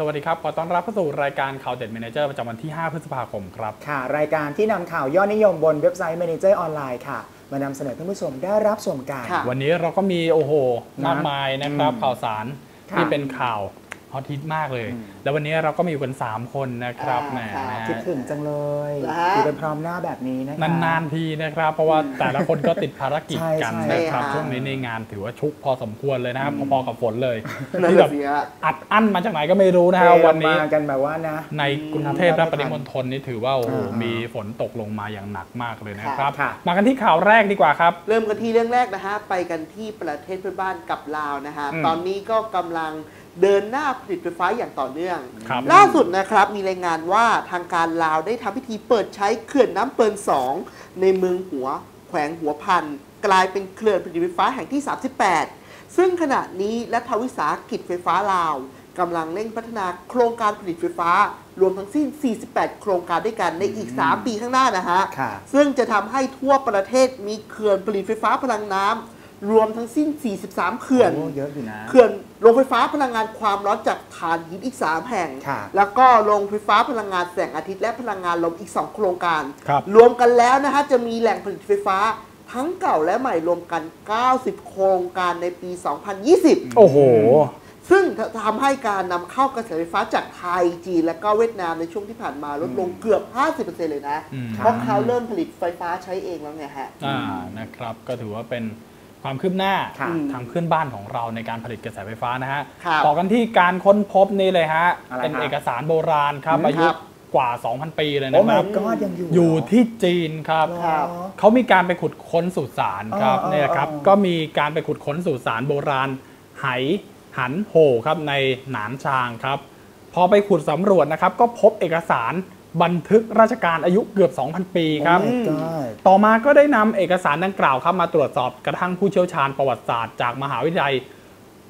สวัสดีครับ ขอต้อนรับเข้าสู่รายการข่าวเด็ดเมเนเจอร์ประจำวันที่ 5 พฤษภาคมครับ ค่ะ รายการที่นำข่าวยอดนิยมบนเว็บไซต์ Manager ออนไลน์ค่ะ มานำเสนอท่านผู้ชมได้รับชมกันค่ะวันนี้เราก็มีโอ้โหนะมากมายนะครับอืมข่าวสารค่ะที่เป็นข่าว ฮอตฮิตมากเลยอืมแล้ววันนี้เราก็มีอยู่กัน 3 คนนะครับอ่าแหมค่ะนะฮะคิดถึงจังเลยนะฮะอยู่เป็นพร้อมหน้าแบบนี้นะคะนานๆทีนะครับ เพราะว่าแต่ละคนก็ติดภารกิจใช่กันใช่นะครับค่ะช่วงนี้ในงานถือว่าชุกพอสมควรเลยนะครับพอๆกับฝนเลยนั่นที่แหแบละบสิฮะอัดอั้นมาจากไหนก็ไม่รู้นะเทฮะวันนี้มากันแบบว่านะในกรุงเทพและปริมณฑลนี่ถือว่าโอ้โหอ่ามีมีฝนตกลงมาอย่างหนักมากเลยนะครับค่ะมากันที่ข่าวแรกดีกว่าครับ เริ่มกันที่เรื่องแรกนะฮะไปกันที่ประเทศเพื่อนบ้านกับลาวนะฮะอืมตอนนี้ก็กำลัง เดินหน้าผลิตไฟฟ้าอย่างต่อเนื่อง ครับล่าสุดนะครับมีรายงานว่าทางการลาวได้ทำพิธีเปิดใช้เขื่อนน้ำเปิลสองในเมืองหัว แขวงหัวพัน กลายเป็นเขื่อนผลิตไฟฟ้าแห่งที่ 38 ซึ่งขณะนี้รัฐวิสาหกิจไฟฟ้าลาวกำลังเร่งพัฒนาโครงการผลิตไฟฟ้า รวมทั้งสิ้น 48 โครงการด้วยกันในอีก 3 ปีข้างหน้านะฮะค่ะซึ่งจะทำให้ทั่วประเทศมีเขื่อนผลิตไฟฟ้าพลังน้ำ รวมทั้งสิ้น 43 เขื่อนโอ้เยอะอยู่นะ เขื่อนโรงไฟฟ้าพลังงานความร้อนจากถ่านหินอีก 3 แห่ง ค่ะแล้วก็โรงไฟฟ้าพลังงานแสงอาทิตย์และพลังงานลมอีก 2 โครงการครับรวมกันแล้วนะฮะจะมีแหล่งผลิตไฟฟ้าทั้งเก่าและใหม่รวมกัน 90 โครงการในปี 2020 โอ้โห ซึ่งทำให้การนำเข้ากระแสไฟฟ้าจากไทยจีนและก็เวียดนามในช่วงที่ผ่านมาลดลงเกือบ 50%เลยนะ อืม เพราะเขาเริ่มผลิตไฟฟ้าใช้เองแล้วไงฮะ อ่านะครับ ก็ถือว่าเป็น ความคืบหน้าค่ะทางเพื่อนบ้านของเราในการผลิตกระแสไฟฟ้านะฮะครับต่อกันที่การค้นพบนี่เลยฮะ อะไรเป็นครับเอกสารโบราณครับอืมอายุครับ กว่า 2,000 ปีเลยโอ้ นะค my รับ god ยังอยู่อยู่เหรที่จีนครับครับเหรอเขามีการไปขุดค้นสุสานครับอ๋อเนี่ยครับ อ๋อ ก็มีการไปขุดค้นสุสานโบราณไหหันโหครับในหนานชางครับ พอไปขุดสำรวจนะครับ ก็พบเอกสาร บันทึกราชการอายุเกือบ 2,000 ปีครับโอ้ my god ต่อมาก็ได้นำเอกสารดังกล่าวครับมาตรวจสอบกระทั่งผู้เชี่ยวชาญประวัติศาสตร์จากมหาวิทยาลัย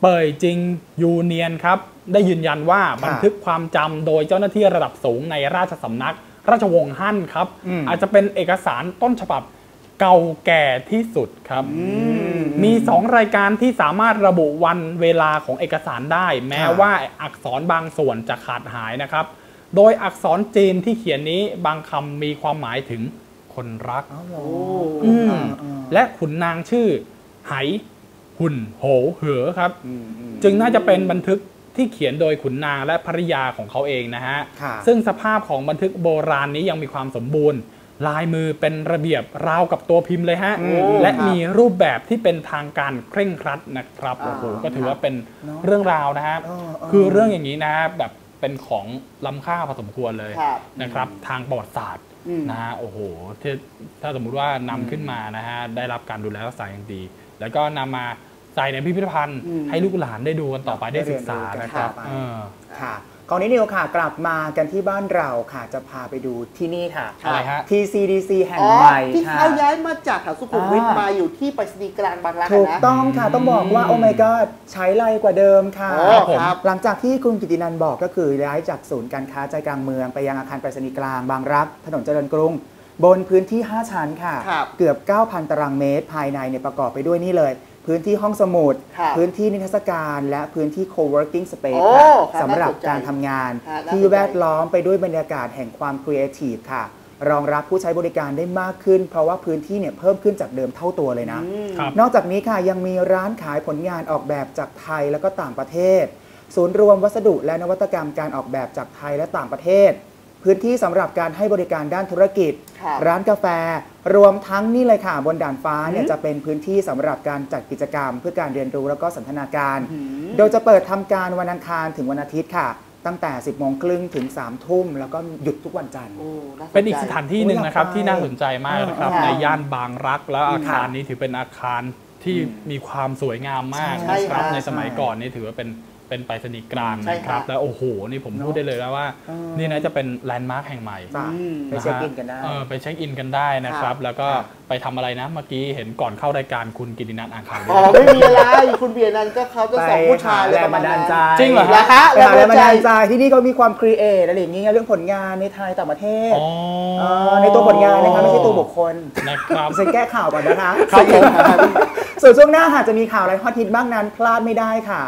เป่ยจิงยูเนียนครับ ได้ยืนยันว่าบันทึกความจำโดยเจ้าหน้าที่ระดับสูงในราชสำนัก ราชวงศ์ฮั่นครับอืมอาจจะเป็นเอกสารต้นฉบับเก่าแก่ที่สุดครับ มี2รายการที่สามารถระบุวันเวลาของเอกสารได้ แม้ค่ะว่าอักษรบางส่วนจะขาดหายนะครับ โดยอักษรจีนที่เขียนนี้บางคำมีความหมายถึงคนรักเอาเหรอโอ้อืมอ่าอ่าและขุนนางชื่อ ไห หุ่น โห เหอครับอืมอืมจึงน่าจะเป็นบันทึกที่เขียนโดยขุนนางและภริยาของเขาเองนะฮะค่ะซึ่งสภาพของบันทึกโบราณนี้ยังมีความสมบูรณ์ ลายมือเป็นระเบียบราวกับตัวพิมพ์เลยฮะอืมและครับมีรูปแบบที่เป็นทางการเคร่งครัดนะครับอ่าโอ้โห ก็ถือว่าครับเป็นเนอะเรื่องราวนะฮะเออเออคือเรื่องอย่างนี้นะฮะแบบ เป็นของล้ำค่าพอสมควรเลยครับนะครับ ทางประวัติศาสตร์อืมนะฮะโอ้โหที่ถ้าสมมุติว่านำขึ้นมานะฮะได้รับการดูแลรักษาอย่างดี แล้วก็นำมาใส่ในพิพิธภัณฑ์อืมให้ลูกหลานได้ดูกันต่อไปได้ศึกษานะครับได้ เรียนรู้กันต่อไปเออค่ะของนี้นิวค่ะ กลับมากันที่บ้านเราค่ะ จะพาไปดูที่นี่ค่ะ อะไรฮะ TCDC แห่งอ๋อใหม่ที่ค่ะเขาย้ายมาจากแถวสุขุมวิทอ่ามมาอยู่ที่ไปรษณีย์กลางบางรักถูอะกนะต้องค่ะ ต้องบอกว่า โอ้ my god ใช้ไรกว่าเดิมค่ะโอ้ครับ หลังจากที่คุณกิตินันบอกก็คือย้ายจากศูนย์การค้าใจกลางเมืองไปยังอาคารไปรษณีย์กลางบางรัก ถนนเจริญกรุง บนพื้นที่ 5 ชั้นค่ะ ครับ เกือบ 9,000 ตารางเมตรภายในเนี่ยประกอบไปด้วยนี่เลย พื้นที่ห้องสมุดครับพื้นที่นิทรรศการ และพื้นที่ co-working space โอ้ค่ะครับสำหรับน่าสนใจการทำงานฮะน่าที่สนใจ แวดล้อมไปด้วยบรรยากาศแห่งความครีเอทีฟค่ะ รองรับผู้ใช้บริการได้มากขึ้น เพราะว่าพื้นที่เนี่ยเพิ่มขึ้นจากเดิมเท่าตัวเลยนะ อืม ครับ นอกจากนี้ค่ะยังมีร้านขายผลงานออกแบบจากไทยและก็ต่างประเทศ ศูนย์รวมวัสดุและนวัตกรรมการออกแบบจากไทยและต่างประเทศ พื้นที่สำหรับการให้บริการด้านธุรกิจครับร้านกาแฟ รวมทั้งนี่เลยค่ะบนด่านฟ้าเนี่ยอืมจะเป็นพื้นที่สำหรับการจัดกิจกรรม เพื่อการเรียนรู้แล้วก็สันทนาการ อืม โดยจะเปิดทำการวันอังคารถึงวันอาทิตย์ค่ะ ตั้งแต่ 10โมงครึ่งถึง3ทุ่มแล้วก็หยุดทุกวันจันทร์ โอ้าสใจ เป็นอีกสถานที่หนึ่งนะครับโอ้ยที่น่าสนใจมากนะครับเออในย่านบางรักแล้วอืมอาคารนี้ถือเป็นอาคารที่อืมมีความสวยงามมากใช่นะครับค่ะ ในสมัยใช่ก่อนนี่ถือว่าเป็น เป็นไปรษณีย์กลางใช่นะครับ ค่ะแล้วโอ้โห นี่ผมเนอะพูดได้เลยนะว่า เออ นี่นะจะเป็นแลนด์มาร์คแห่งใหม่ จ้ะอืม ไปเช็คอินกันได้ เออไปเช็คอินกันได้นะครับ แล้วก็ครับไปทำอะไรนะ เมื่อกี้เห็นก่อนเข้ารายการคุณกิตินันอ่านข่าวด้อ๋อวยไม่มีอะไรคุณเบียร์นันก็เขาจะสองผู้ชายไปหเลยแรงประมาบัณนดานั้ลนใจจริงเหรอเหรอคะไปหาแรงบันดาลใจที่นี่ก็มีความครีเอทอะไรอย่างเงี้ยเรื่องผลงานในไทยต่างประเทศอ๋อเออในตัวผลงานนะคะไม่ใช่ตัวบุคคลนะครับจะแก้ข่าวก่อนนะคะครับผม ส่วนช่วงหน้าหากจะมีข่าวอะไรฮอตฮิตบ้างนั้นพลาดไม่ได้ค่ะ